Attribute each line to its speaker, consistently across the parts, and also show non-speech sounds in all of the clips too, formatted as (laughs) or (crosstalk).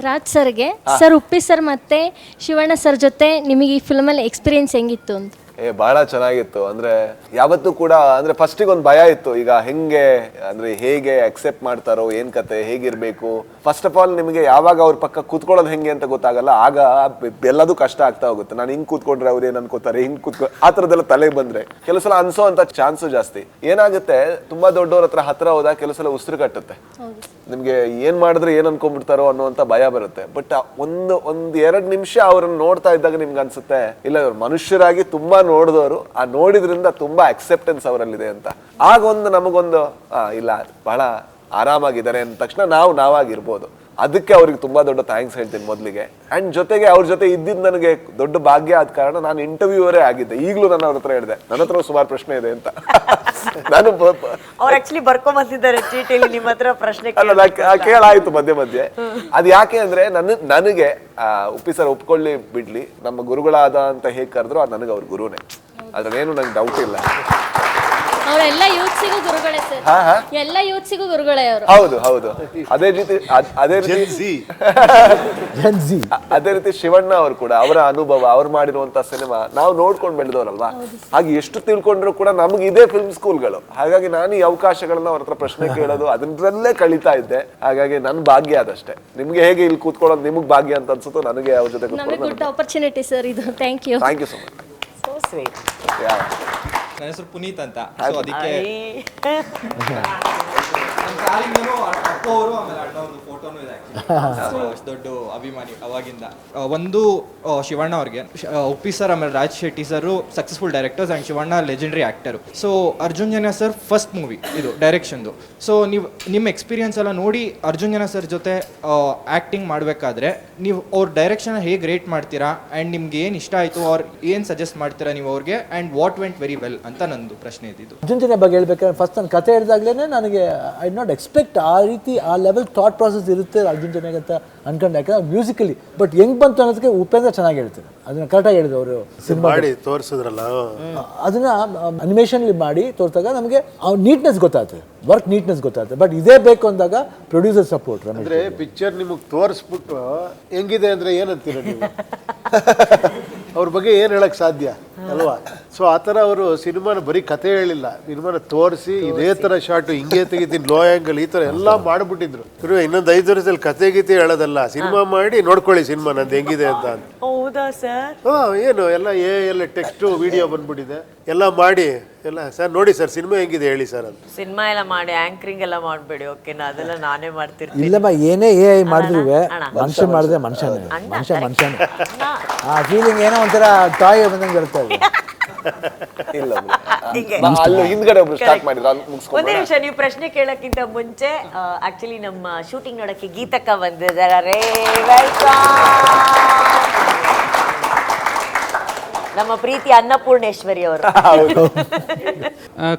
Speaker 1: ರಾಜ್ ಸರ್ಗೆ sir Uppi sir ಮತ್ತೆ Shivanna sir ಜೊತೆ ನಿಮಗೆ ಈ ಫಿಲ್ಮಲ್ಲಿ ಎಕ್ಸ್ಪೀರಿಯನ್ಸ್ ಹೆಂಗಿತ್ತು ಅಂತ.
Speaker 2: ಏ ಬಹಳ ಚೆನ್ನಾಗಿತ್ತು. ಅಂದ್ರೆ ಯಾವತ್ತೂ ಕೂಡ ಅಂದ್ರೆ ಫಸ್ಟಿಗೆ ಒಂದು ಭಯ ಇತ್ತು. ಈಗ ಹೆಂಗೆ ಅಂದ್ರೆ ಹೇಗೆ ಅಕ್ಸೆಪ್ಟ್ ಮಾಡ್ತಾರೋ ಏನ್ ಕತೆ ಹೇಗಿರ್ಬೇಕು? ಫಸ್ಟ್ ಆಫ್ ಆಲ್ ನಿಮಗೆ ಯಾವಾಗ ಅವ್ರ ಪಕ್ಕ ಕೂತ್ಕೊಳ್ಳೋದು ಹೆಂಗೆ ಅಂತ ಗೊತ್ತಾಗಲ್ಲ. ಆಗ ಎಲ್ಲದೂ ಕಷ್ಟ ಆಗ್ತಾ ಹೋಗುತ್ತೆ. ನಾನು ಹಿಂಗ್ ಕೂತ್ಕೊಂಡ್ರೆ ಅವ್ರು ಏನ್ ಅನ್ಕೋತಾರೆ? ಹಿಂಗ್ ಕೂತ್ಕೊ ಆ ತರದೆಲ್ಲ ತಲೆಗೆ ಬಂದ್ರೆ. ಕೆಲಸಲ ಸಲ ಅನ್ಸೋ ಅಂತ ಚಾನ್ಸು ಜಾಸ್ತಿ. ಏನಾಗುತ್ತೆ ತುಂಬಾ ದೊಡ್ಡವ್ರ ಹತ್ರ ಹತ್ರ ಹೋದಾಗ ಕೆಲವು ಸಲ ಉಸಿರು ಕಟ್ಟುತ್ತೆ. ನಿಮ್ಗೆ ಏನ್ ಮಾಡಿದ್ರೆ ಏನ್ ಅನ್ಕೊಂಡ್ಬಿಡ್ತಾರೋ ಅನ್ನುವಂತ ಭಯ ಬರುತ್ತೆ. ಬಟ್ ಒಂದು ಒಂದ್ ಎರಡ್ ನಿಮಿಷ ಅವ್ರನ್ನ ನೋಡ್ತಾ ಇದ್ದಾಗ ನಿಮ್ಗೆ ಅನ್ಸುತ್ತೆ ಇಲ್ಲ ಮನುಷ್ಯರಾಗಿ ತುಂಬಾ ನೋಡಿದವರು, ಆ ನೋಡಿದ್ರಿಂದ ತುಂಬಾ ಅಕ್ಸೆಪ್ಟೆನ್ಸ್ ಅವರಲ್ಲಿದೆ ಅಂತ. ಆಗ ಒಂದು ನಮಗೊಂದು ಇಲ್ಲ, ಬಹಳ ಆರಾಮಾಗಿದ್ದಾರೆ ಅಂದ ತಕ್ಷಣ ನಾವು ನಾವಾಗಿರ್ಬೋದು. ಅದಕ್ಕೆ ಅವ್ರಿಗೆ ತುಂಬಾ ದೊಡ್ಡ ಥ್ಯಾಂಕ್ಸ್ ಹೇಳ್ತೀನಿ ಮೊದಲಿಗೆ. ಅಂಡ್ ಜೊತೆಗೆ ಅವ್ರ ಜೊತೆ ಇದ್ದಿದ್ದು ನನಗೆ ದೊಡ್ಡ ಭಾಗ್ಯ ಆದ ಕಾರಣ ನಾನು ಇಂಟರ್ವ್ಯೂವರೇ ಆಗಿದ್ದೆ. ಈಗಲೂ ನಾನು ಅವ್ರ ಹತ್ರ ಹೇಳಿದೆ ನನ್ನ ಹತ್ರ ಸುಮಾರು ಪ್ರಶ್ನೆ ಇದೆ ಅಂತ. (laughs) ನಾನು
Speaker 3: ಅವ್ರು ಆಕ್ಚುಲಿ ಬರ್ಕೊಂಡ್ ಬಂದಿದ್ದಾರೆ ಚೀಟಿಲಿ ನಿಮ್ಮ ಹತ್ರ ಪ್ರಶ್ನೆ
Speaker 2: ಅಲ್ಲ ಕೇಳಾಯ್ತು ಮಧ್ಯೆ ಮಧ್ಯೆ. ಅದ್ ಯಾಕೆ ಅಂದ್ರೆ ನನ್ನ ನನಗೆ ಉಪ್ಪಿ ಸರ್ ಒಪ್ಕೊಳ್ಳಿ ಬಿಡ್ಲಿ. ನಮ್ಮ ಗುರುಗಳಾದ ಅಂತ ಹೇಗೆ ಕರೆದ್ರು ಅದು ನನಗೆ ಅವ್ರ ಗುರುನೇ. ಅದ್ರಲ್ಲೇನು ನಂಗೆ ಡೌಟ್ ಇಲ್ಲ.
Speaker 1: ಅವರೆಲ್ಲ ಯೂತ್ಸಿಗೂ ಗುರುಗಳೇ ಸರ್.
Speaker 2: ಹಾ ಹಾ.
Speaker 1: ಎಲ್ಲ ಯೂತ್ಸಿಗೂ ಗುರುಗಳೇ ಅವರು.
Speaker 2: ಹೌದು ಹೌದು. ಅದೇ ರೀತಿ ಅದ್- ಅದೇ ರೀತಿ ಅ- ಅದೇ ರೀತಿ ಶಿವಣ್ಣ ಅವರು ಕೂಡ ಅವರ ಅನುಭವ ಅವ್ರು ಮಾಡಿರುವಂತ ಸಿನಿಮಾ ನಾವು ನೋಡ್ಕೊಂಡು ಬೆಳೆದವರಲ್ವಾ? ಹಾಗೆ ಎಷ್ಟು ತಿಳ್ಕೊಂಡ್ರು ಕೂಡ ನಮ್ಗೆ ಇದೇ ಫಿಲ್ಮ್ ಸ್ಕೂಲ್ಗಳು ಹಾಗಾಗಿ ನಾನು ಈ ಅವಕಾಶಗಳನ್ನ ಅವ್ರ ಹತ್ರ ಪ್ರಶ್ನೆ ಕೇಳೋದು ಅದ್ರಲ್ಲೇ ಕಳೀತಾ ಇದ್ದೆ. ಹಾಗಾಗಿ ನನ್ ಭಾಗ್ಯ ಅದಷ್ಟೇ. ನಿಮ್ಗೆ ಹೇಗೆ ಇಲ್ಲಿ ಕೂತ್ಕೊಳ್ಳೋದು ನಿಮ್ಗೆ ಭಾಗ್ಯ ಅಂತ ಅನ್ಸುತ್ತೋ ನನಗೆ ಅವ್ರ ಜೊತೆ
Speaker 1: ನಮಗೆ ಗುಡ್ ಆಪರ್ಚುನಿಟಿ ಸರ್ ಇದು. Thank you
Speaker 2: thank you so much
Speaker 3: so sweet
Speaker 4: ನನ್ನ ಹೆಸರು ಪುನೀತ್ ಅಂತ. ಸೊ ಅದಕ್ಕೆ (laughs) (laughs) ಅಷ್ಟು ದೊಡ್ಡ ಅಭಿಮಾನಿ ಅವಾಗಿಂದ. ಒಂದು ಶಿವಣ್ಣ ಅವ್ರಿಗೆ. ಉಪ್ಪಿ ಸರ್ ಆಮೇಲೆ Raj Shetty sir successful directors and Shivanna legendary actor so Arjun Janya sir first movie ಇದು ಡೈರೆಕ್ಷನ್ದು ಸೊ ನೀವು ನಿಮ್ಮ ಎಕ್ಸ್ಪೀರಿಯನ್ಸ್ ಎಲ್ಲ ನೋಡಿ ಅರ್ಜುನ್ ಜನ ಸರ್ ಜೊತೆ ಆ್ಯಕ್ಟಿಂಗ್ ಮಾಡಬೇಕಾದ್ರೆ ನೀವು ಅವ್ರ ಡೈರೆಕ್ಷನ್ ಹೇಗೆ ರೇಟ್ ಮಾಡ್ತೀರಾ? ಆ್ಯಂಡ್ ನಿಮ್ಗೆ ಏನು ಇಷ್ಟ ಆಯಿತು? ಅವ್ರು ಏನು ಸಜೆಸ್ಟ್ ಮಾಡ್ತೀರಾ ನೀವು ಅವ್ರಿಗೆ? And what went very well ಅಂತ ನಂದು ಪ್ರಶ್ನೆ ಇದ್ದಿದ್ದು.
Speaker 5: ಅರ್ಜುನ್ ಜನ ಬಗ್ಗೆ ಹೇಳ್ಬೇಕಾದ್ರೆ ಫಸ್ಟ್ ನಾನು ಕತೆ ಹೇಳಿದಾಗಲೇ ನನಗೆ ಐ ನಾಟ್ ಎಕ್ಸ್ಪೆಕ್ಟ್ ಆ ರೀತಿ ಆ ಲೆವೆಲ್ ಥಾಟ್ ಪ್ರಾಸೆಸ್ ಇರುತ್ತೆ ಅರ್ಜುನ್ ಜನಿಗೆ ಅಂತ ಅನ್ಕೊಂಡು. ಯಾಕಂದ್ರೆ ಮ್ಯೂಸಿಕಲಿ ಬಟ್ ಹೆಂಗ್ ಬಂತು ಅನ್ನೋದಕ್ಕೆ ಉಪೇಂದ್ರ ಚೆನ್ನಾಗಿ ಹೇಳ್ತಾರೆ ಅದನ್ನ ಕರೆಕ್ಟಾಗಿ ಹೇಳಿದ್ರು ಅವರು ಸಿನಿಮಾ
Speaker 6: ಮಾಡಿ ತೋರಿಸಿದ್ರಲ್ಲ.
Speaker 5: ಅದನ್ನ ಅನಿಮೇಷನ್ ಮಾಡಿ ತೋರಿಸಿದಾಗ ನಮಗೆ ನೀಟ್ನೆಸ್ ಗೊತ್ತಾಗ್ತದೆ. ವರ್ಕ್ ನೀಟ್ನೆಸ್ ಗೊತ್ತಾಗ್ತದೆ. ಬಟ್ ಇದೇ ಬೇಕು ಅಂದಾಗ ಪ್ರೊಡ್ಯೂಸರ್ ಸಪೋರ್ಟ್
Speaker 6: ಅಂದ್ರೆ ಪಿಕ್ಚರ್ ನಿಮಗೆ ತೋರಿಸ್ಬಿಟ್ಟು ಹೆಂಗಿದೆ ಅಂದ್ರೆ ಏನಂತೀರ ನೀವು? (laughs) ಅವ್ರ ಬಗ್ಗೆ ಏನು ಹೇಳಕ್ ಸಾಧ್ಯ? ಅಲ್ವಾ? ಸೊ ಆ ಥರ ಅವರು ಸಿನಿಮಾನ ಬರೀ ಕತೆ ಹೇಳಿಲ್ಲ. ಸಿನಿಮಾನ ತೋರಿಸಿ ಇದೇ ಥರ ಶಾರ್ಟು ಹಿಂಗೆ ತೆಗಿತೀನಿ ಲೋ ಆ್ಯಂಗಲ್ ಈ ಥರ ಎಲ್ಲ ಮಾಡಿಬಿಟ್ಟಿದ್ರು. ಇರು ಇನ್ನೊಂದು ಐದು ವರ್ಷದಲ್ಲಿ ಕತೆ ಗೀತೆ ಹೇಳೋದಲ್ಲ. ಸಿನಿಮಾ ಮಾಡಿ ನೋಡ್ಕೊಳ್ಳಿ ಸಿನಿಮಾ ನಂದು ಹೆಂಗಿದೆ ಅಂತ ಅಂತ.
Speaker 3: ಹೌದಾ ಸರ್
Speaker 6: ಹಾ ಏನು ಎಲ್ಲ ಏ ಎಲ್ಲ ಟೆಕ್ಸ್ಟು ವಿಡಿಯೋ ಬಂದ್ಬಿಟ್ಟಿದೆ. ಎಲ್ಲ ಮಾಡಿ ಎಲ್ಲ ಸರ್ ನೋಡಿ ಸರ್ ಸಿನಿಮಾ ಹೆಂಗಿದೆ ಹೇಳಿ ಸರ್ ಅಂತ.
Speaker 3: ಸಿನಿಮಾ ಎಲ್ಲ ಮಾಡಿ ಆಂಕರಿಂಗ್ ಎಲ್ಲ ಮಾಡಬೇಡಿ ಓಕೆನಾ ಅದೆಲ್ಲ ನಾನೇ ಮಾಡ್ತಿರ್ತೀನಿ.
Speaker 5: ಇಲ್ಲಮ್ಮ ಏನೇ ಎ ಐ ಮಾಡಿದ್ರು ಮನುಷ್ಯ ಮಾಡಿದ್ರೆ ಮನುಷ್ಯನೇ. ಮನುಷ್ಯ ಮನುಷ್ಯನೇ. ಆ ಫೀಲಿಂಗ್ ಏನೋ ಒಂಥರ ಟಾಯ್ ಬಂದಂಗೆ ಇರುತ್ತೆ ಅದು. (laughs)
Speaker 2: ಇಲ್ಲ
Speaker 3: ಹಿಂಗೆ.
Speaker 2: ಅಲ್ಲಿ ಹಿಂದ್ಗಡೆ ಒಬ್ರು ಸ್ಟಾರ್ಟ್ ಮಾಡಿದ್ರು ಅಲ್ಲಿ
Speaker 3: ಒಂದೇ
Speaker 2: ಮುಗಿಸ್ಕೊಂಡು
Speaker 3: ನಿಮಿಷ ನೀವು ಪ್ರಶ್ನೆ ಕೇಳಕ್ಕಿಂತ ಮುಂಚೆ ಆಕ್ಚುಲಿ ನಮ್ಮ ಶೂಟಿಂಗ್ ನೋಡಕ್ಕೆ ಗೀತಕ್ಕ ಬಂದಿದ್ದಾರೆ. ನಮ್ಮ ಪ್ರೀತಿ ಅನ್ನಪೂರ್ಣೇಶ್ವರಿ ಅವರು.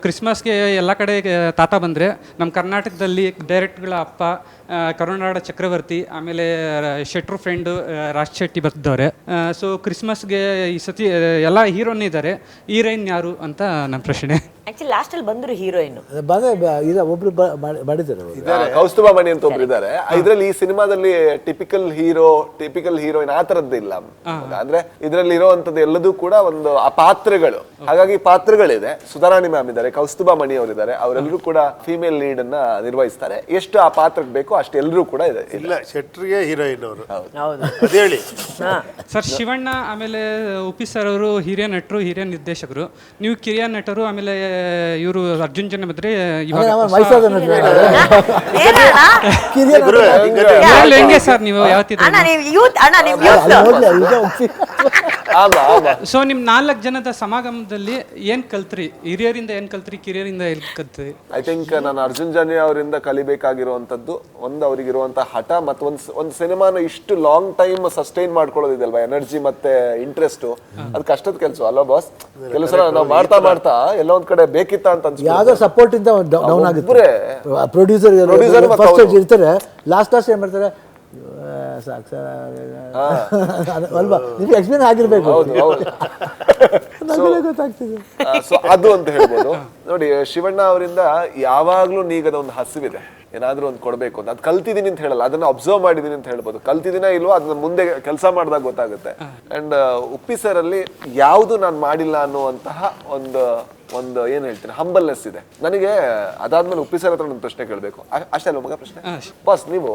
Speaker 7: ಕ್ರಿಸ್ಮಸ್ಗೆ ಎಲ್ಲ ಕಡೆ ತಾತ ಬಂದರೆ ನಮ್ಮ ಕರ್ನಾಟಕದಲ್ಲಿ ಡೈರೆಕ್ಟ್ಗಳ ಅಪ್ಪ ಆ, ಕರುನಾಡ ಚಕ್ರವರ್ತಿ ಆಮೇಲೆ ಶೆಟ್ರು ಫ್ರೆಂಡು ರಾಜ್ ಶೆಟ್ಟಿ ಬರ್ತಿದ್ದವ್ರೆ. ಸೊ ಕ್ರಿಸ್ಮಸ್ಗೆ ಈ ಸತಿ ಎಲ್ಲ ಹೀರೋನ್ ಇದ್ದಾರೆ ಹೀರೋಯಿನ್ ಯಾರು ಅಂತ ನನ್ನ ಪ್ರಶ್ನೆ.
Speaker 3: ಆಕ್ಚುಲಿ ಲಾಸ್ಟಲ್ಲಿ ಬಂದ್ರು ಹೀರೋಯಿನ್.
Speaker 5: ಒಬ್ರು ಮಾಡಿದ್ದಾರೆ
Speaker 2: ಕೌಸ್ತುಭ ಮಣಿ ಅಂತ ಒಬ್ರು ಇದ್ದಾರೆ. ಇದ್ರಲ್ಲಿ ಈ ಸಿನಿಮಾದಲ್ಲಿ ಟಿಪಿಕಲ್ ಹೀರೋ ಟಿಪಿಕಲ್ ಹೀರೋಯಿನ್ ಆ ತರದ್ದು ಇಲ್ಲ ಅಂದ್ರೆ ಇದ್ರಲ್ಲಿ ಇರುವಂತದ್ದು ಎಲ್ಲದೂ ಕೂಡ ಒಂದು ಆ ಪಾತ್ರಗಳು. ಹಾಗಾಗಿ ಪಾತ್ರಗಳಿದೆ. ಸುಧಾರಾಣಿ ಮ್ಯಾಮ್ ಇದ್ದಾರೆ ಕೌಸ್ತುಭ ಮಣಿ ಅವರಿದ್ದಾರೆ. ಅವರೆಲ್ಲರೂ ಕೂಡ ಫಿಮೇಲ್ ಲೀಡ್ ಅನ್ನ ನಿರ್ವಹಿಸ್ತಾರೆ. ಎಷ್ಟು ಆ ಪಾತ್ರಕ್ಕೆ ಬೇಕೋ ಅಷ್ಟು ಎಲ್ಲರೂ ಕೂಡ ಇದೆ.
Speaker 6: ಇಲ್ಲ ಶೆಟ್ರಿಗೆ ಹೀರೋಯಿನ್ ಅವರು.
Speaker 3: ಹೌದು.
Speaker 6: ಅದ್ ಹೇಳಿ.
Speaker 7: ಸರ್ ಶಿವಣ್ಣ ಆಮೇಲೆ ಉಪಿ ಸರ್ ಅವರು ಹಿರಿಯ ನಟರು ಹಿರಿಯ ನಿರ್ದೇಶಕರು. ನೀವು ಕಿರಿಯ ನಟರು ಆಮೇಲೆ ಇವರು ಅರ್ಜುನ್ ಜನ ಬದ್ರೆ ಇವಾಗ
Speaker 5: ನಮ್ಮ
Speaker 7: ಹೊಸ-
Speaker 5: ಮೈಸೂರು
Speaker 3: ಏನಣ್ಣ?
Speaker 5: ಕಿರಿಯ
Speaker 6: ಗುರು,
Speaker 5: ನಟರು.
Speaker 6: ಹಿಂಗಂದ್ರೆ
Speaker 7: ಹೆಂಗೆ ಸರ್ ನೀವು ಯಾವತ್ತಿದ್ರು?
Speaker 3: ಅಣ್ಣ ನೀವು ಯೂತ್ ಅಣ್ಣ ನೀವು
Speaker 5: ಅಲ್ಲಿ
Speaker 3: ಯೂತ್
Speaker 5: ನೋಡ್ಲಿ, ಈಗ ಒಪ್ಸಿ.
Speaker 7: ಸೊ ನಿಮ್ ನಾಲ್ಕು ಜನದ ಸಮಾಗಮದಲ್ಲಿ ಏನ್ ಕಲ್ತ್ರಿ? ಹಿರಿಯರಿಂದ ಏನ್ ಕಲ್ತ್ರಿ? ಕಿರಿಯರಿಂದ ಏನ್ ಕಲ್ತ್ರಿ?
Speaker 2: ಐ ಥಿಂಕ್ ನಾನು ಅರ್ಜುನ್ ಜನ್ಯ ಅವರಿಂದ ಕಲಿಬೇಕಾಗಿರುವಂತದ್ದು ಒಂದು ಅವರಿಗಿರುವಂತ ಹಠ ಮತ್ತು ಒಂದು ಒಂದು ಸಿನಿಮಾನ ಇಷ್ಟು ಲಾಂಗ್ ಟೈಮ್ ಸಸ್ಟೈನ್ ಮಾಡ್ಕೊಳ್ಳೋದಿದಲ್ವಾ ಎನರ್ಜಿ ಮತ್ತೆ ಇಂಟ್ರೆಸ್ಟ್ ಅದು ಕಷ್ಟದ ಕೆಲಸ ಅಲ್ವಾ ಬಾಸ್ ಕೆಲವು ಸಲ ನಾವು ಮಾಡ್ತಾ ಮಾಡ್ತಾ ಎಲ್ಲ ಒಂದ್ ಕಡೆ ಬೇಕಿತ್ತ ಅಂತ.
Speaker 5: ಯಾವ್ದೋ ಸಪೋರ್ಟ್ ಇಂದ ಡೌನ್ ಆಗುತ್ತೆ. Producer
Speaker 2: producer.
Speaker 5: ಇರ್ತಾರೆ ಲಾಸ್ಟ್ ಲಾಸ್ಟ್ ಏನ್ ಮಾಡ್ತಾರೆ? ಸಾಕು ಸರ್ ಅದು ಅಲ್ವಾ? ನಿಮ್ಗೆ ಎಕ್ಸ್ಪ್ಲೇನ್ ಆಗಿರ್ಬೇಕು.
Speaker 2: ಹೌದು ಹೌದು.
Speaker 5: ನಮಗೆ ಗೊತ್ತಾಗ್ತಿದೆ.
Speaker 2: ಸೊ ಅದು ಅಂತ ಹೇಳ್ಬೋದು. ನೋಡಿ ಶಿವಣ್ಣ ಅವರಿಂದ ಯಾವಾಗ್ಲೂ ನೀಗದ ಒಂದು ಹಸಿವಿದೆ. ಏನಾದ್ರೂ ಒಂದು ಕೊಡ್ಬೇಕು ಅಂತ. ಅದು ಕಲ್ತಿದ್ದೀನಿ ಅಂತ ಹೇಳಲ್ಲ. ಅದನ್ನ ಅಬ್ಸರ್ವ್ ಮಾಡಿದೀನಿ ಅಂತ ಹೇಳ್ಬೋದು. ಕಲ್ತಿದ್ದೀನ ಇಲ್ವೋ ಅದನ್ನ ಮುಂದೆ ಕೆಲಸ ಮಾಡಿದಾಗ ಗೊತ್ತಾಗುತ್ತೆ. ಅಂಡ್ ಉಪ್ಪಿ ಸರ್ ಅಲ್ಲಿ ಯಾವುದು ನಾನು ಮಾಡಿಲ್ಲ ಅನ್ನುವಂತಹ ಒಂದು ಒಂದು ಏನ್ ಹೇಳ್ತೀನಿ ಹಂಬಲ್ನೆಸ್ ಇದೆ. ನನಗೆ ಅದಾದ್ಮೇಲೆ ಉಪ್ಪಿ ಸರ್ ಹತ್ರ ಒಂದು ಪ್ರಶ್ನೆ ಕೇಳಬೇಕು. ಅಷ್ಟೇ ಅಲ್ಲ ಮಗ ಪ್ರಶ್ನೆ? ಬಸ್ ನೀವು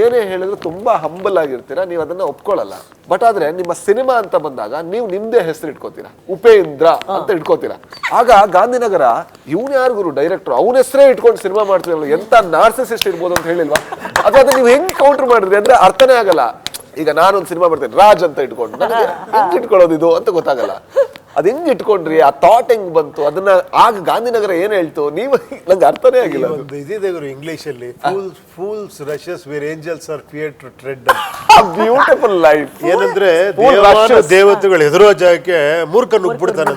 Speaker 2: ಏನೇ ಹೇಳಿದ್ರು ತುಂಬಾ ಹಂಬಲ್ ಆಗಿರ್ತೀರಾ ನೀವು ಅದನ್ನ ಒಪ್ಕೊಳ್ಳಲ್ಲ. ಬಟ್ ಆದ್ರೆ ನಿಮ್ಮ ಸಿನಿಮಾ ಅಂತ ಬಂದಾಗ ನೀವು ನಿಮ್ದೇ ಹೆಸರು ಇಟ್ಕೋತೀರಾ ಉಪೇಂದ್ರ ಅಂತ ಇಟ್ಕೋತೀರಾ. ಆಗ ಗಾಂಧಿನಗರ ಇವನ್ ಯಾರು ಗುರು ಡೈರೆಕ್ಟರ್ ಅವನ ಹೆಸರೇ ಇಟ್ಕೊಂಡು ಸಿನಿಮಾ ಮಾಡ್ತೀರಲ್ಲ ಎಂತ ನಾರ್ಸಿಸಿಸ್ಟ್ ಇರ್ಬೋದು ಅಂತ ಹೇಳಿಲ್ವಾ? ಅದು ಅದನ್ನ ನೀವು ಹೆಂಗ್ ಕೌಂಟರ್ ಮಾಡಿದ್ರಿ ಅಂದ್ರೆ ಅರ್ಥನೇ ಆಗಲ್ಲ. ಈಗ ನಾನೊಂದು ಸಿನಿಮಾ ಮಾಡ್ತೇನೆ ರಾಜ್ ಅಂತ ಇಟ್ಕೊಂಡು. (laughs) ಇಟ್ಕೊಳ್ಳೋದು ಇದು ಅಂತ ಗೊತ್ತಾಗಲ್ಲ. ಅದ್ ಹೆಂಗ್ ಇಟ್ಕೊಂಡ್ರಿ? ಆ ಥಾಟ್ ಹೆಂಗ್ ಬಂತು? ಅದನ್ನ ಆಗ ಗಾಂಧಿನಗರ ಏನ್ ಹೇಳ್ತು? ನೀವು (laughs) ನಂಗೆ ಅರ್ಥನೇ ಆಗಿಲ್ಲ
Speaker 6: ಒಂದು ಇದಿದೆ ಗುರು ಇಂಗ್ಲಿಷ್ ಅಲ್ಲಿ fools fools rushes where angels are fear to tread
Speaker 2: beautiful life
Speaker 6: ಏನಂದ್ರೆ ದೇವಾನು. ದೇವತೆಗಳು ಹೆದರೋ ಜಾಗಕ್ಕೆ ಮೂರ್ಖ ನುಗ್ಬಿಡ್ತಾನೆ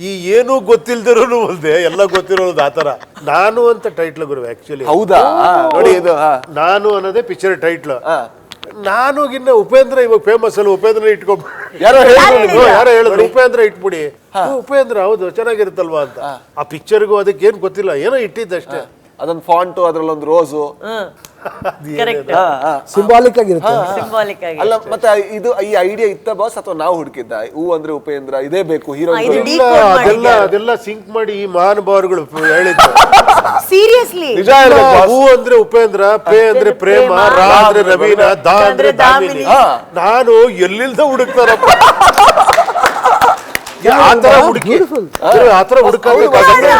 Speaker 6: ಈ ಏನೂ ಗೊತ್ತಿಲ್ದಿರೋನು ಒಂದೇ ಎಲ್ಲ ಗೊತ್ತಿರೋದು ಆತರ ನಾನು ಅಂತ ಟೈಟ್ಲ್ ಗುರು ಆಕ್ಚುಲಿ
Speaker 2: ಹೌದಾ? ನೋಡಿ ಇದು
Speaker 6: ನಾನು ಅನ್ನೋದೇ ಪಿಕ್ಚರ್ ಟೈಟ್ಲ್ ನಾನು ಗಿನ್ನ ಉಪೇಂದ್ರ ಇವಾಗ ಫೇಮಸ್ ಅಲ್ಲ ಉಪೇಂದ್ರ ಇಟ್ಕೊ
Speaker 2: ಯಾರೋ ಹೇಳಿದ್ರು.
Speaker 6: ಯಾರೋ ಹೇಳಿದ್ರು? ಉಪೇಂದ್ರ ಇಟ್ಬಿಡಿ. ಉಪೇಂದ್ರ ಹೌದು ಚೆನ್ನಾಗಿರುತ್ತಲ್ವಾ ಅಂತ. ಆ ಪಿಕ್ಚರ್ಗೂ ಅದಕ್ಕೆ ಏನು ಗೊತ್ತಿಲ್ಲ ಏನೋ ಇಟ್ಟಿದ್ದಷ್ಟೇ.
Speaker 2: ಅದೊಂದು ಫಾಂಟು ಅದ್ರಲ್ಲೊಂದು ರೋಸು
Speaker 3: ಕರೆಕ್ಟ್
Speaker 5: ಸಿಂಬಾಲಿಕ್ ಆಗಿರುತ್ತೆ.
Speaker 3: ಸಿಂಬಾಲಿಕ್ ಆಗಿ
Speaker 2: ಅಲ್ಲ ಮತ್ತೆ ಇದು ಈ ಐಡಿಯಾ ಇತ್ತ ಬಾಸ್ ಅಥವಾ ನಾವು ಹುಡುಕಿದ್ದ? ಹೂ ಅಂದ್ರೆ ಉಪೇಂದ್ರ ಇದೇ ಬೇಕು ಹೀರೋ
Speaker 3: ಇದು
Speaker 6: ಅದೆಲ್ಲ ಅದೆಲ್ಲ ಸಿಂಕ್ ಮಾಡಿ ಈ ಮಹಾನುಭಾವರುಗಳು ಹೇಳಿದ್ದು.
Speaker 3: ಸೀರಿಯಸ್ಲಿ
Speaker 2: ನಿಜ
Speaker 6: ಹೂ ಅಂದ್ರೆ ಉಪೇಂದ್ರ ಪೇ ಅಂದ್ರೆ ಪ್ರೇಮ ರಾ ಅಂದ್ರೆ ರವೀನ ದಾ ಅಂದ್ರೆ ದಾಮಿನಿ. ನಾನು ಎಲ್ಲಿಂದ ಹುಡುಕ್ತಾರಪ್ಪ ಆತರ ಹುಡುಕಿ. ಆತರ ಹುಡುಕಾಗಬೇಕಾಗತ್ತೆ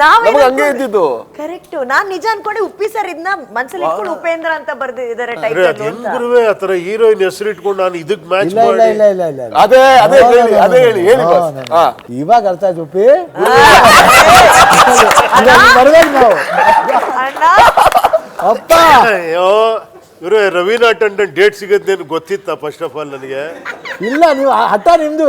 Speaker 2: ನಮಗೆ ಹಂಗೆ ಇದ್ದಿದ್ದು.
Speaker 3: ಕರೆಕ್ಟ್ ನಾನ್ ನಿಜ ಅನ್ಕೊಂಡೆ ಉಪ್ಪಿ ಸರ್ ಇದನ್ನ ಮನ್ಸಲ್ಲಿ ಇಟ್ಕೊಂಡು ಉಪೇಂದ್ರ ಅಂತ ಬರ್ದಿದ್ದಾರೆ
Speaker 6: ಅರೆ
Speaker 3: ಟೈಟಲ್
Speaker 6: ಅದ್ ಹೆಂಗ್ ಗುರುವೆ ಆತರ ಹೀರೋಯಿನ್ ಹೆಸರು ಇಟ್ಕೊಂಡು ನಾನು ಇದಕ್ ಮ್ಯಾಚ್
Speaker 5: ಇಲ್ಲ ಇಲ್ಲ
Speaker 6: ಮಾಡಿ?
Speaker 5: ಇಲ್ಲ ಇಲ್ಲ ಇಲ್ಲ. ಇಲ್ಲ.
Speaker 2: ಅದೇ ಅದೇ ಹೇಳಿ ಅದೇ ಹೇಳಿ ಹೇಳಿ. ಹಾ
Speaker 5: ಇವಾಗ ಅರ್ಥ ಆಯ್ತು ಉಪ್ಪಿ? ಬರ್ಬೇಕು ನಾವು.
Speaker 3: ಅಣ್ಣ?
Speaker 5: ಅಪ್ಪ!
Speaker 6: ಅಯ್ಯೋ. ಇವ್ರೆ ರವೀನಾ ಟಂಡನ್ ಡೇಟ್ ಸಿಗತ್ತೇನು ಗೊತ್ತಿತ್ತ ಫಸ್ಟ್ ಆಫ್ ಆಲ್ ನನಗೆ?
Speaker 5: ಇಲ್ಲ ನೀವು ಆ ಹಠ ನಿಮ್ದು.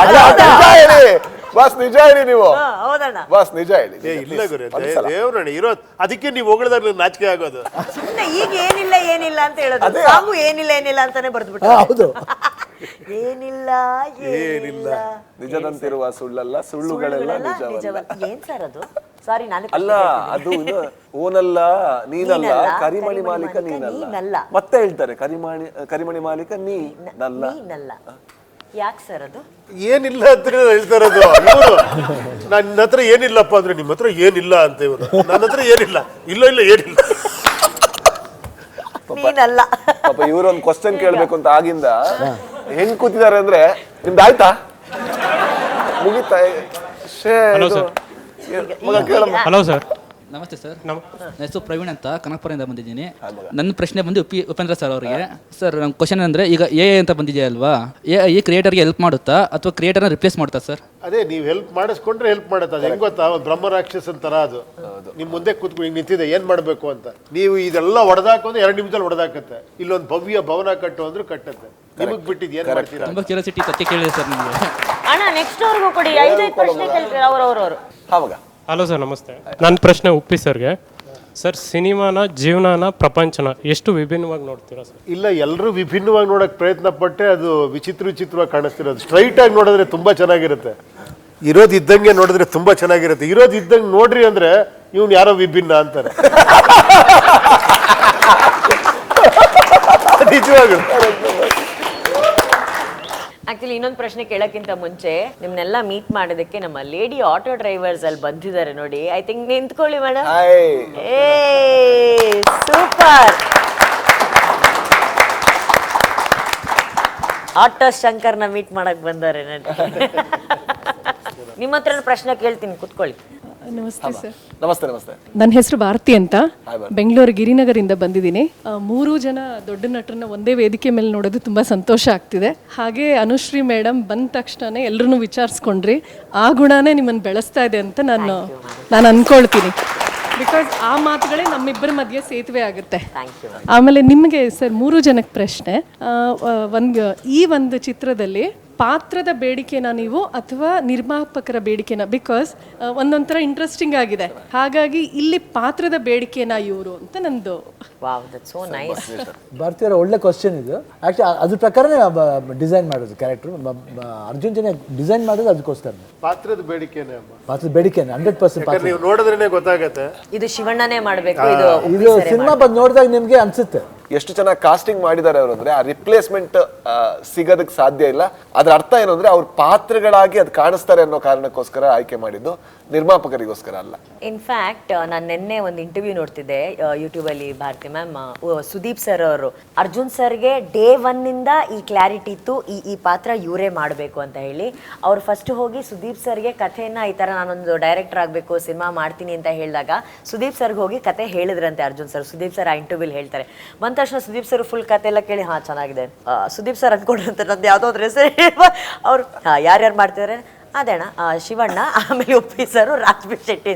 Speaker 2: ಅದೇ, ಅದೇ, ನಿಜ ಹೇಳಿ. ಬಾಸ್ ನಿಜ ಹೇಳಿ ನೀವು.
Speaker 3: ಹಾ, ಹೌದಣ್ಣ.
Speaker 2: ಬಾಸ್ ನಿಜ ಹೇಳಿ.
Speaker 6: ಏ ಇಲ್ಲ ಗುರು
Speaker 2: ಒಂದ್ಸಲ.
Speaker 6: ದೇವ್ರಣ್ಣ ಇರೋ ಅದಕ್ಕೆ ನೀವು ಹೊಗಳದಾಗ ನಾಚಿಕೆ ಆಗೋದು.
Speaker 3: ಸುಮ್ನೆ ಈಗ ಏನಿಲ್ಲ ಏನಿಲ್ಲ ಅಂತ ಹೇಳೋದು. ಸಾಂಗು ಏನಿಲ್ಲ ಏನಿಲ್ಲ ಅಂತಾನೆ
Speaker 5: ಹಾ,
Speaker 3: ಬರ್ದ್ಬಿಟ್ಟು
Speaker 5: ಹೌದು.
Speaker 3: ಏನಿಲ್ಲ ಏನಿಲ್ಲ.
Speaker 2: ನಿಜದಂತಿರುವ ಸುಳ್ಳಲ್ಲ ಸುಳ್ಳುಗಳೆಲ್ಲ ನಿಜವಲ್ಲ.
Speaker 3: ಏನ್ ಸರ್ ಅದು? ಸಾರಿ ನಾನು
Speaker 2: ಅಲ್ಲ ಅದು ಓನಲ್ಲ ನೀನಲ್ಲ ಕರಿಮಣಿ ಮಾಲೀಕ
Speaker 3: ನೀನಲ್ಲ.
Speaker 2: ಮತ್ತೆ ಹೇಳ್ತಾರೆ ಕರಿಮಣಿ ಕರಿಮಣಿ ಮಾಲೀಕ ನೀ ನಲ್ಲ
Speaker 3: ನೀನಲ್ಲ. ಯಾಕೆ ಸರ್ ಅದು?
Speaker 6: ಏನಿಲ್ಲ ಅಂತ ಹೇಳ್ತಾರೆ ಅದು. ನನ್ನ ಹತ್ರ ಏನಿಲ್ಲಪ್ಪ ಅಂದ್ರೆ ನಿಮ್ಮ ಹತ್ರ ಏನಿಲ್ಲ ಅಂತ ಇವರು. ನನ್ನ ಹತ್ರ ಏನಿಲ್ಲ. ಇಲ್ಲ ಇಲ್ಲ ಏನಿಲ್ಲ.
Speaker 3: ನೀನಲ್ಲ.
Speaker 2: ಪಾಪ ಇವರು ಒಂದು ಕ್ವಶನ್ ಕೇಳ್ಬೇಕು ಅಂತ ಆಗಿಂದ ಹೆಂಗ್ ಕೂತಿದ್ದಾರೆ ಅಂದ್ರೆ ನಿಮ್ದು ಆಯ್ತಾ? ಮುಗಿತಾ? ಶೇ
Speaker 7: Hello,
Speaker 2: ಇದು-
Speaker 7: sir.
Speaker 2: ಮಗ ಕೇಳಮ್ಮ.
Speaker 7: ಹಲೋ ಸರ್
Speaker 8: ನಮಸ್ತೆ ಸರ್ ನನ್ನ ಹೆಸರು ಪ್ರವೀಣ್ ಅಂತ ಕನಕಪುರದಿಂದ ಬಂದಿದ್ದೀನಿ. ನನ್ನ ಪ್ರಶ್ನೆ ಬಂದು ಉಪಿ ಉಪೇಂದ್ರ ಸರ್ ಅವರಿಗೆ. ಸರ್ ನಮ್ಮ ಕ್ವಶನ್ ಅಂದರೆ ಈಗ ಎ ಅಂತ ಬಂದಿದೆಯಲ್ವಾ ಎ ಈ ಕ್ರಿಯೇಟರ್ಗೆ ಹೆಲ್ಪ್ ಮಾಡುತ್ತಾ ಅಥವಾ ಕ್ರಿಯೇಟರ್ನ ರಿಪ್ಲೇಸ್ ಮಾಡುತ್ತಾ ಸರ್
Speaker 6: ಅದೇ ನೀವು ಹೆಲ್ಪ್ ಮಾಡಿಸ್ಕೊಂಡ್ರೆ ಹೆಲ್ಪ್ ಮಾಡುತ್ತೆ. ಅದು ಹೆಂಗ್ ಗೊತ್ತಾ? ಒಂದು ಬ್ರಹ್ಮ ರಾಕ್ಷಸನ್ ತರ ಅದು. ನಿಮ್ ಮುಂದೆ ಕೂತ್ಕೊಂಡು ಹಿಂಗೆ ನಿಂತಿದೆ ಏನ್ ಮಾಡಬೇಕು ಅಂತ. ನೀವು ಇದೆಲ್ಲ ಹೊಡೆದಾಕು ಅಂದ್ರೆ ಎರಡು ನಿಮಿಷದಲ್ಲಿ ಹೊಡೆದಾಕತ್ತೆ ಇಲ್ಲೊಂದು ಭವ್ಯ ಭವನ ಕಟ್ಟು ಅಂದ್ರೆ ಕಟ್ಟತ್ತೆ. ನಿಮಗ್ ಬಿಟ್ಟಿದ್ ಏನು ಮಾಡ್ತೀರಾ?
Speaker 8: ತುಂಬಾ ಕ್ಯೂರಿಯಾಸಿಟಿ ಸತ್ಯ ಕೇಳಿದೆ ಸರ್ ನಿಮಗೆ.
Speaker 3: ಅಣ್ಣ ನೆಕ್ಸ್ಟ್ ಅವ್ರಿಗೂ ಕೊಡಿ. ಐದೈದು ಪ್ರಶ್ನೆ ಕೇಳ್ತೀರಾ ಅವ್ರವ್ರವ್ರು.
Speaker 9: ಹಲೋ ಸರ್ ನಮಸ್ತೆ. ನನ್ನ ಪ್ರಶ್ನೆ ಉಪ್ಪಿ ಸರ್ಗೆ. ಸರ್ ಸಿನಿಮಾನ ಜೀವನನ ಪ್ರಪಂಚನ ಎಷ್ಟು ವಿಭಿನ್ನವಾಗಿ ನೋಡ್ತೀರಾ ಸರ್?
Speaker 6: ಇಲ್ಲ ಎಲ್ಲರೂ ವಿಭಿನ್ನವಾಗಿ ನೋಡಕ್ ಪ್ರಯತ್ನ ಪಟ್ಟೆ ಅದು ವಿಚಿತ್ರ ವಿಚಿತ್ರವಾಗಿ ಕಾಣಿಸ್ತಿರೋದು. ಸ್ಟ್ರೈಟ್ ಆಗಿ ನೋಡಿದ್ರೆ ತುಂಬಾ ಚೆನ್ನಾಗಿರುತ್ತೆ. ಇರೋದು ಇದ್ದಂಗೆ ನೋಡಿದ್ರೆ ತುಂಬಾ ಚೆನ್ನಾಗಿರುತ್ತೆ. ಇರೋದಿದ್ದಂಗೆ ನೋಡ್ರಿ ಅಂದ್ರೆ ಇವ್ನು ಯಾರೋ ವಿಭಿನ್ನ ಅಂತಾರೆ. (laughs) ನಿಜವಾಗ್ಲು.
Speaker 3: ಆಕ್ಚುಲಿ ಇನ್ನೊಂದು ಪ್ರಶ್ನೆ ಕೇಳಕ್ಕಿಂತ ಮುಂಚೆ ನಿಮ್ನೆಲ್ಲ ಮೀಟ್ ಮಾಡೋದಕ್ಕೆ ನಮ್ಮ ಲೇಡಿ ಆಟೋ ಡ್ರೈವರ್ಸ್ ಅಲ್ಲಿ ಬಂದಿದ್ದಾರೆ ನೋಡಿ. ಐ ಥಿಂಕ್ ನಿಂತ್ಕೊಳ್ಳಿ ಮೇಡಮ್ ಏ ಸೂಪರ್ ಆಟೋ ಶಂಕರ್ನ ಮೀಟ್ ಮಾಡಕ್ ಬಂದವ್ರೆ ನೋಡಿ (laughs) ನಿಮ್ಮ ಹತ್ರ ಪ್ರಶ್ನೆ ಕೇಳ್ತೀನಿ ಕುತ್ಕೊಳ್ಳಿ.
Speaker 10: ನಮಸ್ತೆ ಸರ್.
Speaker 2: ನಮಸ್ತೆ ನಮಸ್ತೆ.
Speaker 10: ನನ್ನ ಹೆಸರು ಭಾರತಿ ಅಂತ. ಬೆಂಗಳೂರು ಗಿರಿನಗರಿಂದ ಬಂದಿದ್ದೀನಿ. ಮೂರು ಜನ ದೊಡ್ಡ ನಟರನ್ನ ಒಂದೇ ವೇದಿಕೆ ಮೇಲೆ ನೋಡೋದು ತುಂಬ ಸಂತೋಷ ಆಗ್ತಿದೆ. ಹಾಗೆ ಅನುಶ್ರೀ ಮೇಡಮ್ ಬಂದ ತಕ್ಷಣ ಎಲ್ಲರೂ ವಿಚಾರಿಸ್ಕೊಂಡ್ರಿ. ಆ ಗುಣನೇ ನಿಮ್ಮನ್ನು ಬೆಳೆಸ್ತಾ ಇದೆ ಅಂತ ನಾನು ನಾನು ಅನ್ಕೊಳ್ತೀನಿ. ಬಿಕಾಸ್ ಆ ಮಾತುಗಳೇ ನಮ್ಮಿಬ್ಬರ ಮಧ್ಯೆ ಸೇತುವೆ ಆಗುತ್ತೆ. ಆಮೇಲೆ ನಿಮಗೆ ಸರ್ ಮೂರು ಜನಕ್ಕೆ ಪ್ರಶ್ನೆ. ಒಂದು ಈ ಒಂದು ಚಿತ್ರದಲ್ಲಿ ಪಾತ್ರದ ಬೇಡಿಕೆನ ನೀವು ಅಥವಾ ನಿರ್ಮಾಪಕರ ಬೇಡಿಕೆನ? ಬಿಕಾಸ್ ಒಂದೊಂಥರ ಇಂಟ್ರೆಸ್ಟಿಂಗ್ ಆಗಿದೆ. ಹಾಗಾಗಿ ಇಲ್ಲಿ ಪಾತ್ರದ ಬೇಡಿಕೆನ ಇವರು ಅಂತ ನಂದು
Speaker 3: ವಾವ್ ದಟ್ ಸೋ ನೈಸ್
Speaker 5: ಭಾರತೀಯರ ಒಳ್ಳೆ ಕ್ವಶನ್ ಇದು. ಆಕ್ಚುಲಿ ಅದ್ರ ಪ್ರಕಾರನೇ ಡಿಸೈನ್ ಮಾಡೋದು ಕ್ಯಾರೆಕ್ಟರ್ ಅರ್ಜುನ್ ಜನ ಡಿಸೈನ್ ಮಾಡೋದು ಅದಕ್ಕೋಸ್ಕರ.
Speaker 6: ಪಾತ್ರದ ಬೇಡಿಕೆನೇ ಅಮ್ಮ.
Speaker 5: ಪಾತ್ರದ ಬೇಡಿಕೆನೇ ಹಂಡ್ರೆಡ್ ಪರ್ಸೆಂಟ್
Speaker 6: ನೀವು ನೋಡಿದ್ರೇನೆ ಗೊತ್ತಾಗತ್ತೆ.
Speaker 3: ಇದು ಶಿವಣ್ಣನೇ ಮಾಡಬೇಕು ಇದು
Speaker 5: ಸಿನಿಮಾ ಬಂದು ನೋಡಿದಾಗ ನಿಮಗೆ ಅನ್ಸುತ್ತೆ.
Speaker 2: ಎಷ್ಟು ಚೆನ್ನಾಗಿ ಕಾಸ್ಟಿಂಗ್ ಮಾಡಿದ್ದಾರೆ ಅವರು ಅಂದರೆ ಆ ರಿಪ್ಲೇಸ್ಮೆಂಟ್ ಸಿಗೋದಕ್ಕೆ ಸಾಧ್ಯ ಇಲ್ಲ. ಅದರ ಅರ್ಥ ಏನು ಅಂದರೆ ಅವ್ರ ಪಾತ್ರಗಳಾಗಿ ಅದು ಕಾಣಿಸ್ತಾರೆ ಅನ್ನೋ ಕಾರಣಕ್ಕೋಸ್ಕರ ಆಯ್ಕೆ ಮಾಡಿದ್ದು ನಿರ್ಮಾಪಕರಿಗೋಸ್ಕರ ಅಲ್ಲ.
Speaker 3: ಇನ್ಫ್ಯಾಕ್ಟ್ ನಾನು ನಿನ್ನೆ ಒಂದು ಇಂಟರ್ವ್ಯೂ ನೋಡ್ತಿದ್ದೆ ಯೂಟ್ಯೂಬಲ್ಲಿ ಭಾರತಿ ಮ್ಯಾಮ್ ಸುದೀಪ್ ಸರ್ ಅವರು. ಅರ್ಜುನ್ ಸರ್ಗೆ ಡೇ ಒನ್ನಿಂದ ಈ ಕ್ಲಾರಿಟಿ ಇತ್ತು, ಈ ಈ ಪಾತ್ರ ಇವರೇ ಮಾಡಬೇಕು ಅಂತ ಹೇಳಿ. ಅವ್ರು ಫಸ್ಟ್ ಹೋಗಿ ಸುದೀಪ್ ಸರ್ಗೆ ಕಥೆನ ಈ ಥರ ನಾನೊಂದು ಡೈರೆಕ್ಟರ್ ಆಗಬೇಕು ಸಿನಿಮಾ ಮಾಡ್ತೀನಿ ಅಂತ ಹೇಳಿದಾಗ ಸುದೀಪ್ ಸರ್ಗೆ ಹೋಗಿ ಕತೆ ಹೇಳಿದ್ರಂತೆ ಅರ್ಜುನ್ ಸರ್ ಸುದೀಪ್ ಸರ್ ಆ ಇಂಟರ್ವ್ಯೂಲ್ ಹೇಳ್ತಾರೆ. ಬಂದ ತಕ್ಷಣ ಸುದೀಪ್ ಸರ್ ಫುಲ್ ಕತೆ ಎಲ್ಲ ಕೇಳಿ, ಹಾ, ಚೆನ್ನಾಗಿದೆ. ಸುದೀಪ್ ಸರ್ ಅಂದ್ಕೊಂಡ್ರಂತೆ, ನಂದು ಯಾವುದೋ ಒಂದು ಹೆಸರು ಅವ್ರು ಯಾರ್ಯಾರು ಮಾಡ್ತಿದ್ದಾರೆ ಅದೇಣ ಆ, ಶಿವಣ್ಣ ಆಮೇಲೆ ಉಪ್ಪಿ ಸರು ರಾಜ್ಬೀರ್ ಶೆಟ್ಟಿ.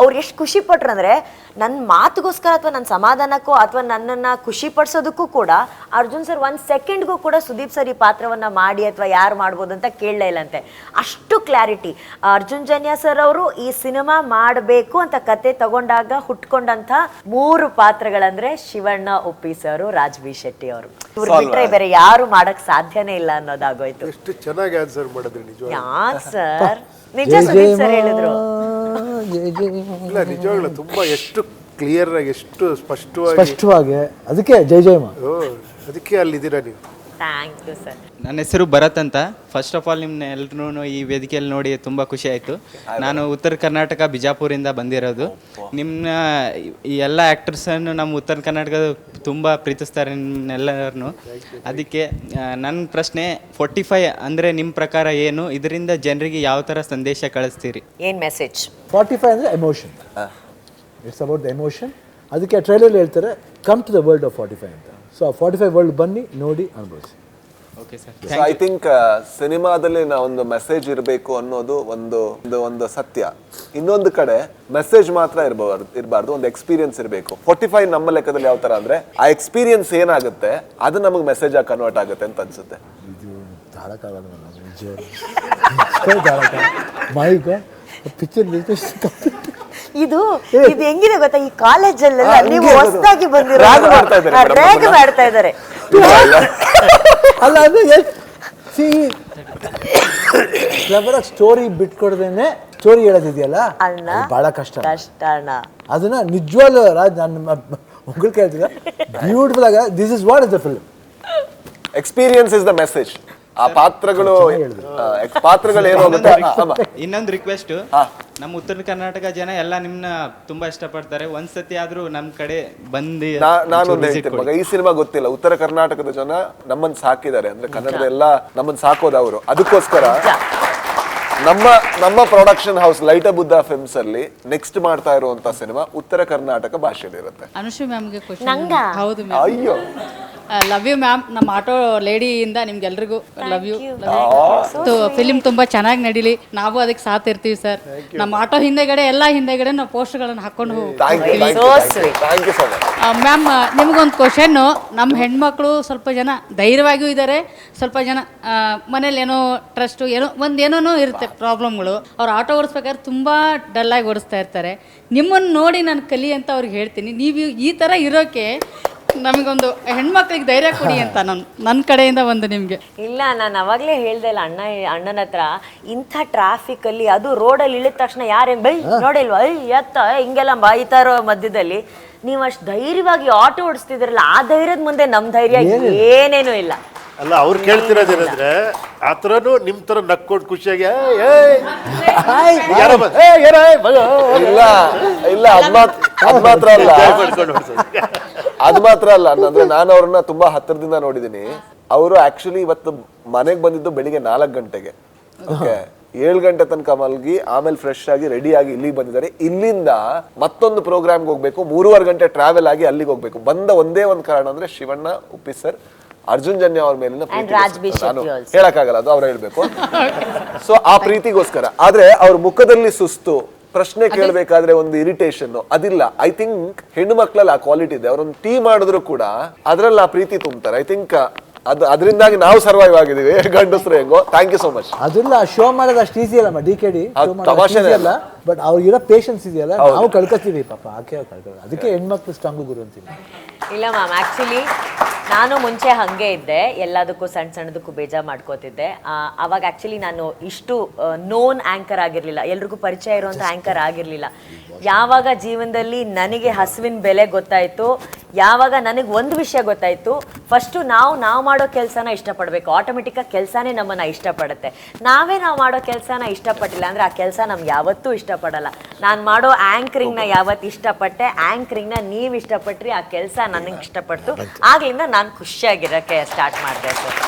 Speaker 3: ಅವ್ರು ಎಷ್ಟು ಖುಷಿ ಪಟ್ರು ಅಂದರೆ ನನ್ನ ಮಾತುಗೋಸ್ಕರ ಅಥವಾ ನನ್ನ ಸಮಾಧಾನಕ್ಕೋ ಅಥವಾ ನನ್ನನ್ನು ಖುಷಿ ಪಡಿಸೋದಕ್ಕೂ ಕೂಡ ಅರ್ಜುನ್ ಸರ್ ಒಂದು ಸೆಕೆಂಡ್ಗೂ ಕೂಡ ಸುದೀಪ್ ಸರ್ ಈ ಪಾತ್ರವನ್ನು ಮಾಡಿ ಅಥವಾ ಯಾರು ಮಾಡ್ಬೋದು ಅಂತ ಕೇಳಲೇ ಇಲ್ಲಂತೆ. ಅಷ್ಟು ಕ್ಲಾರಿಟಿ ಅರ್ಜುನ್ ಜನ್ಯ ಸರ್ ಅವರು ಈ ಸಿನಿಮಾ ಮಾಡಬೇಕು ಅಂತ ಕತೆ ತಗೊಂಡಾಗ ಹುಟ್ಕೊಂಡಂಥ ಮೂರು ಪಾತ್ರಗಳಂದ್ರೆ ಶಿವಣ್ಣ ಉಪ್ಪಿ ಸರ್ ರಾಜ್ಬೀರ್ ಶೆಟ್ಟಿ ಅವರು. ಇವ್ರು ಬಿಟ್ರೆ ಬೇರೆ ಯಾರು ಮಾಡಕ್ ಸಾಧ್ಯನೇ ಇಲ್ಲ ಅನ್ನೋದಾಗೋಯ್ತು.
Speaker 6: ಎಷ್ಟು ಚೆನ್ನಾಗಿ ಆನ್ಸರ್ ಮಾಡಿದ್ರಿ ನಿಜ
Speaker 3: ಯಾಕ್ ಸರ್. ನಿಜ ಸುದೀಪ್ ಸರ್ ಹೇಳಿದ್ರು.
Speaker 5: ಜೈ ಜೈ
Speaker 6: ಇಲ್ಲ ನಿಜವಾಗ್ಲೂ ತುಂಬಾ ಎಷ್ಟು ಕ್ಲಿಯರ್ ಆಗಿ ಎಷ್ಟು ಸ್ಪಷ್ಟವಾಗಿ
Speaker 5: ಸ್ಪಷ್ಟವಾಗಿ. ಅದಕ್ಕೆ ಜೈ ಜೈ ಮಾ.
Speaker 6: ಓ, ಅದಕ್ಕೆ ಅಲ್ಲಿದ್ದೀರಾ ನೀವು?
Speaker 3: ಥ್ಯಾಂಕ್ ಯು ಸರ್
Speaker 4: ನನ್ನ ಹೆಸರು ಭರತ್ ಅಂತ. ಫಸ್ಟ್ ಆಫ್ ಆಲ್ ನಿಮ್ಮನ್ನ ಎಲ್ಲರೂ ಈ ವೇದಿಕೆಯಲ್ಲಿ ನೋಡಿ ತುಂಬ ಖುಷಿ ಆಯಿತು. ನಾನು ಉತ್ತರ ಕರ್ನಾಟಕ ಬಿಜಾಪುರಿಂದ ಬಂದಿರೋದು. ನಿಮ್ಮ ಈ ಎಲ್ಲ ಆ್ಯಕ್ಟರ್ಸನ್ನು ನಮ್ಮ ಉತ್ತರ ಕರ್ನಾಟಕದ ತುಂಬ ಪ್ರೀತಿಸ್ತಾರೆ ನಿಮ್ಮನ್ನೆಲ್ಲರನ್ನು ಅದಕ್ಕೆ ನನ್ನ ಪ್ರಶ್ನೆ ಫೋರ್ಟಿ ಫೈವ್ ಅಂದರೆ ನಿಮ್ಮ ಪ್ರಕಾರ ಏನು? ಇದರಿಂದ ಜನರಿಗೆ ಯಾವ ಥರ ಸಂದೇಶ ಕಳಿಸ್ತೀರಿ?
Speaker 3: ಏನ್ ಮೆಸೇಜ್
Speaker 5: ಫಾರ್ಟಿ ಫೈವ್ ಅಂದರೆ emotion it's about the emotion ಅದಕ್ಕೆ ಟ್ರೈಲರ್ ಹೇಳ್ತಾರೆ come to the world of forty five ಅಂತ. ಸೊ ಆ ಫಾರ್ಟಿ ಫೈವ್ ವರ್ಲ್ಡ್ ಬನ್ನಿ ನೋಡಿ ಅನುಭವಿಸಿ.
Speaker 4: Okay sir
Speaker 2: so I think ಸಿನಿಮಾದಲ್ಲಿ ನಾ ಒಂದು ಮೆಸೇಜ್ ಇರಬೇಕು ಅನ್ನೋದು ಒಂದು ಒಂದು ಒಂದು ಸತ್ಯ. ಇನ್ನೊಂದು ಕಡೆ ಮೆಸೇಜ್ ಮಾತ್ರ ಇರಬಾರ್ದು ಇರಬಾರ್ದು ಒಂದು ಎಕ್ಸ್ಪೀರಿಯನ್ಸ್ ಇರಬೇಕು. ಫೋರ್ಟಿ ಫೈವ್ ನಮ್ಮ ಲೆಕ್ಕದಲ್ಲಿ ಯಾವ ಥರ ಅಂದರೆ ಆ ಎಕ್ಸ್ಪೀರಿಯನ್ಸ್ ಏನಾಗುತ್ತೆ ಅದು ನಮಗೆ ಮೆಸೇಜ್ ಆಗಿ ಕನ್ವರ್ಟ್ ಆಗುತ್ತೆ ಅಂತ ಅನ್ಸುತ್ತೆ.
Speaker 5: ಇದು ತಾಳಕ್ಕಾಗಲ್ಲ ನನಗೆ ನಿಜ ತಾಳಕ್ಕಾಗಲ್ಲ ಮೈಗ ಪಿಕ್ಚರ್
Speaker 3: ಇದು ಇದು ಹೆಂಗಿದೆ ಗೊತ್ತಾ? ಈ ಕಾಲೇಜಲ್ಲೆಲ್ಲ ನೀವು ಹೊಸದಾಗಿ ಬಂದಿರೋ
Speaker 2: ಮಾಡ್ತಾ ಇದಾರೆ madam
Speaker 3: ರ್ಯಾಗ್ ಮಾಡ್ತಾ ಇದ್ದಾರೆ.
Speaker 5: ಅಲ್ಲ ಕ್ಲಬರಾಗಿ ಸ್ಟೋರಿ ಬಿಟ್ಕೊಡ್ದೇನೆ ಸ್ಟೋರಿ ಹೇಳೋದಿದೆಯಲ್ಲ?
Speaker 3: ಅಣ್ಣ
Speaker 5: ಬಹಳ ಕಷ್ಟ.
Speaker 3: ಕಷ್ಟ ಅಣ್ಣ.
Speaker 5: ಅದನ್ನ ನಿಜವಾಗ್ಲೂ ರಾಜ್ ನಾನು ಮಗಳು ಕೇಳ್ತಿದ್ದೆ. ಬ್ಯೂಟಿಫುಲ್ ಆಗ this is what is the film
Speaker 2: experience is the message ಆ ಪಾತ್ರಗಳು ಪಾತ್ರಗಳು ಏನು ಹೋಗುತ್ತೆ
Speaker 4: ಇನ್ನೊಂದು ರಿಕ್ವೆಸ್ಟ್ ನಮ್ಮ ಉತ್ತರ ಕರ್ನಾಟಕ ಜನ ಎಲ್ಲ ನಿಮ್ನ ತುಂಬಾ ಇಷ್ಟಪಡ್ತಾರೆ. ಒಂದ್ಸತಿ ಆದ್ರೂ ನಮ್ ಕಡೆ ಬಂದು
Speaker 2: ನಾನು ಹೇಳ್ತೀನಿ ಮಗ. ಈ ಸಿನಿಮಾ ಗೊತ್ತಿಲ್ಲ. ಉತ್ತರ ಕರ್ನಾಟಕದ ಜನ ನಮ್ಮನ್ನ ಸಾಕಿದ್ದಾರೆ. ಅಂದ್ರೆ ಕನ್ನಡದ ಎಲ್ಲ ನಮ್ಮನ್ನ ಸಾಕೋದು ಅವರು. ಅದಕ್ಕೋಸ್ಕರ ನಮ್ಮ ನಮ್ಮ production house lighter Buddha films ಅಲ್ಲಿ ನೆಕ್ಸ್ಟ್ ಮಾಡ್ತಾ ಇರುವಂತ ಸಿನಿಮಾ ಉತ್ತರ ಕರ್ನಾಟಕ ಭಾಷೆಯಲ್ಲಿ ಇರುತ್ತೆ
Speaker 11: ಅನುಶ್ರೀ ಮ್ಯಾಮ್ಗೆ? ಹೌದು
Speaker 2: ಅಯ್ಯೋ.
Speaker 11: ಲವ್ ಯು ಮ್ಯಾಮ್ ನಮ್ಮ ಆಟೋ ಲೇಡಿಯಿಂದ ನಿಮ್ಗೆಲ್ರಿಗೂ ಲವ್ ಯು ಫಿಲಿಮ್ ತುಂಬಾ ಚೆನ್ನಾಗಿ ನಡೀಲಿ. ನಾವು ಅದಕ್ಕೆ ಸಾಥ್ ಇರ್ತೀವಿ ಸರ್ ನಮ್ಮ ಆಟೋ ಹಿಂದೆಗಡೆ ಎಲ್ಲ ಹಿಂದೆಗಡೆ ನಾವು ಪೋಸ್ಟ್ಗಳನ್ನು ಹಾಕೊಂಡು ಹೋಗ್ತೀವಿ.
Speaker 2: Thank you so much
Speaker 11: ma'am ನಿಮ್ಗೊಂದು ಕ್ವಶನ್ನು ನಮ್ಮ ಹೆಣ್ಮಕ್ಳು ಸ್ವಲ್ಪ ಜನ ಧೈರ್ಯವಾಗಿಯೂ ಇದ್ದಾರೆ ಸ್ವಲ್ಪ ಜನ ಮನೇಲಿ ಏನೋ ಟ್ರಸ್ಟು ಏನೋ ಒಂದು ಏನೋ ಇರುತ್ತೆ ಪ್ರಾಬ್ಲಮ್ಗಳು ಅವ್ರು ಆಟೋ ಓಡಿಸ್ಬೇಕಾದ್ರೆ ತುಂಬ ಡಲ್ಲಾಗಿ ಓಡಿಸ್ತಾ ಇರ್ತಾರೆ. ನಿಮ್ಮನ್ನು ನೋಡಿ ನಾನು ಕಲಿ ಅಂತ ಅವ್ರಿಗೆ ಹೇಳ್ತೀನಿ. ನೀವು ಈ ಥರ ಇರೋಕ್ಕೆ ನಮಗೊಂದು ಹೆಣ್ಮಕ್ಳಿಗೆ ಧೈರ್ಯ ಕೊಡಿ ಅಂತ ನಾನು ನನ್ನ ಕಡೆಯಿಂದ ಒಂದು ನಿಮಗೆ.
Speaker 3: ಇಲ್ಲ ನಾನು ಅವಾಗಲೇ ಹೇಳ್ದೆ ಇಲ್ಲ ಅಣ್ಣ ಅಣ್ಣನ ಹತ್ರ ಇಂಥ ಟ್ರಾಫಿಕ್ ಅಲ್ಲಿ ಅದು ರೋಡಲ್ಲಿ ಇಳಿದ ತಕ್ಷಣ ಯಾರೇನು ಬೈ ನೋಡಿಲ್ವಾ? ಐ ಎತ್ತ ಹಿಂಗೆಲ್ಲ ಬಾಯ್ತಾರೋ ಮಧ್ಯದಲ್ಲಿ ನೀವು ಅಷ್ಟು ಧೈರ್ಯವಾಗಿ ಆಟೋ ಓಡಿಸ್ತಿದ್ರಲ್ಲ ಆ ಧೈರ್ಯದ ಮುಂದೆ ನಮ್ಮ ಧೈರ್ಯ ಏನೇನೂ ಇಲ್ಲ.
Speaker 6: ಅಲ್ಲ ಅವ್ರು ಕೇಳ್ತಿರೋದೇನಂದ್ರೆ ಆ ಥರನು ನಿಮ್ಮ ತರ ನಕ್ಕೊಂಡು ಖುಷಿಯಾಗಿ "ಏಯ್, ಏಯ್, ಯಾರೋ ಬಂದ್- ಏಯ್, ಏನೋ, ಏಯ್, ಬಾ, ಏಯ್,
Speaker 2: ಇಲ್ಲ ಇಲ್ಲ ಅದ್ ಮಾತ್ರ ಅದ್ ಮಾತ್ರ ಅಲ್ಲ.
Speaker 6: ಮಾಡ್ಕೊಂಡು ಹೊರ್ಟೋದು.
Speaker 2: ಅದು ಮಾತ್ರ ಅಲ್ಲ ಅಂದ್ರೆ ನಾನು ಅವ್ರನ್ನ ತುಂಬಾ ಹತ್ತಿರದಿಂದ ನೋಡಿದೀನಿ. ಅವರು ಆಕ್ಚುಲಿ ಇವತ್ತು ಮನೆಗೆ ಬಂದಿದ್ದು ಬೆಳಿಗ್ಗೆ ನಾಲ್ಕು ಗಂಟೆಗೆ. ಓಕೆ ಏಳು ಗಂಟೆ ತನಕ ಮಲಗಿ ಆಮೇಲೆ ಫ್ರೆಶ್ ಆಗಿ ರೆಡಿ ಆಗಿ ಇಲ್ಲಿಗೆ ಬಂದಿದ್ದಾರೆ. ಇಲ್ಲಿಂದ ಮತ್ತೊಂದು ಪ್ರೋಗ್ರಾಮ್ಗೆ ಹೋಗ್ಬೇಕು. ಮೂರುವರೆ ಗಂಟೆ ಟ್ರಾವೆಲ್ ಆಗಿ ಅಲ್ಲಿಗೆ ಹೋಗ್ಬೇಕು. ಬಂದ ಒಂದೇ ಒಂದು ಕಾರಣ ಅಂದ್ರೆ ಶಿವಣ್ಣ ಉಪ್ಪಿ ಸರ್ ಅರ್ಜುನ್ ಜನ್ಯ ಅವ್ರ ಮೇಲಿನ ನಾನು ಹೇಳಕ್ಕಾಗಲ್ಲ ಅದು ಅವ್ರು ಹೇಳ್ಬೇಕು. ಸೊ ಆ ಪ್ರೀತಿಗೋಸ್ಕರ. ಆದ್ರೆ ಅವ್ರ ಮುಖದಲ್ಲಿ ಸುಸ್ತು ಪ್ರಶ್ನೆ ಕೇಳಬೇಕಾದ್ರೆ ಒಂದು ಇರಿಟೇಷನ್ ಅದಿಲ್ಲ. ಐ ಥಿಂಕ್ ಹೆಣ್ಣು ಮಕ್ಕಳಲ್ಲಿ ಆ ಕ್ವಾಲಿಟಿ ಇದೆ. ಅವ್ರೊಂದು ಟೀ ಮಾಡಿದ್ರು ಕೂಡ ಅದ್ರಲ್ಲಿ ಆ ಪ್ರೀತಿ ತುಂಬ್ತಾರೆ. ಐ ಥಿಂಕ್ ಅದು ಅದರಿಂದಾಗಿ ನಾವು ಸರ್ವೈವ್ ಆಗಿದ್ದೀವಿ. (laughs) ಗಂಡಸ್ರು ಹೆಂಗೋ. ಥ್ಯಾಂಕ್ ಯು ಸೋ ಮಚ್
Speaker 5: ಅದೆಲ್ಲ ಶೋ ಮಾಡೋದು ಅಷ್ಟು ಈಸಿ ಅಲ್ಲಮ್ಮ ಡಿ ಕೆ ಡಿ ಅಲ್ಲ. ಬಟ್ ಅವ್ರಿಗಿರೋ ಪೇಷನ್ಸ್ ಇದೆಯಲ್ಲ ನಾವು ಕಳ್ಕೊತೀವಿ ಪಾಪ ಆಕೆ ಕಳ್ಕೊಳ್ಳೋದು ಅದಕ್ಕೆ ಹೆಣ್ಮಕ್ಳು ಸ್ಟ್ರಾಂಗು ಗುರು ಅಂತೀನಿ
Speaker 3: ಇಲ್ಲ ಮ್ಯಾಮ್ ಆ್ಯಕ್ಚುಲಿ ನಾನು ಮುಂಚೆ ಹಾಗೆ ಇದ್ದೆ. ಎಲ್ಲದಕ್ಕೂ ಸಣ್ಣ ಸಣ್ಣದಕ್ಕೂ ಬೇಜಾರು ಮಾಡ್ಕೋತಿದ್ದೆ. ಆ, ಅವಾಗ ಆ್ಯಕ್ಚುಲಿ ನಾನು ಇಷ್ಟು ನೋನ್ ಆ್ಯಂಕರ್ ಆಗಿರಲಿಲ್ಲ. ಎಲ್ರಿಗೂ ಪರಿಚಯ ಇರುವಂಥ ಆ್ಯಂಕರ್ ಆಗಿರಲಿಲ್ಲ. ಯಾವಾಗ ಜೀವನದಲ್ಲಿ ನನಗೆ ಹಸುವಿನ ಬೆಲೆ ಗೊತ್ತಾಯಿತು ಯಾವಾಗ ನನಗೆ ಒಂದು ವಿಷಯ ಗೊತ್ತಾಯಿತು ಫಸ್ಟು ನಾವು ನಾವು ಮಾಡೋ ಕೆಲಸನ ಇಷ್ಟಪಡಬೇಕು. ಆಟೋಮೆಟಿಕ್ಕಾಗಿ ಕೆಲಸನೇ ನಮ್ಮನ್ನು ಇಷ್ಟಪಡುತ್ತೆ. ನಾವೇ ನಾವು ಮಾಡೋ ಕೆಲಸನ ಇಷ್ಟಪಟ್ಟಿಲ್ಲ ಅಂದರೆ ಆ ಕೆಲಸ ನಮ್ಗೆ ಯಾವತ್ತೂ ಇಷ್ಟಪಡಲ್ಲ. ನಾನು ಮಾಡೋ ಆ್ಯಂಕರಿಂಗ್ನ ಯಾವತ್ತು ಇಷ್ಟಪಟ್ಟೆ ಆ್ಯಂಕರಿಂಗ್ನ ನೀವು ಇಷ್ಟಪಟ್ರಿ ಆ ಕೆಲಸ ನನಗೆ ಇಷ್ಟಪಡ್ತು. ಆಗಲಿಂದ ನಾನು ಖುಷಿಯಾಗಿರೋಕ್ಕೆ ಸ್ಟಾರ್ಟ್ ಮಾಡಿದೆ ಸರ್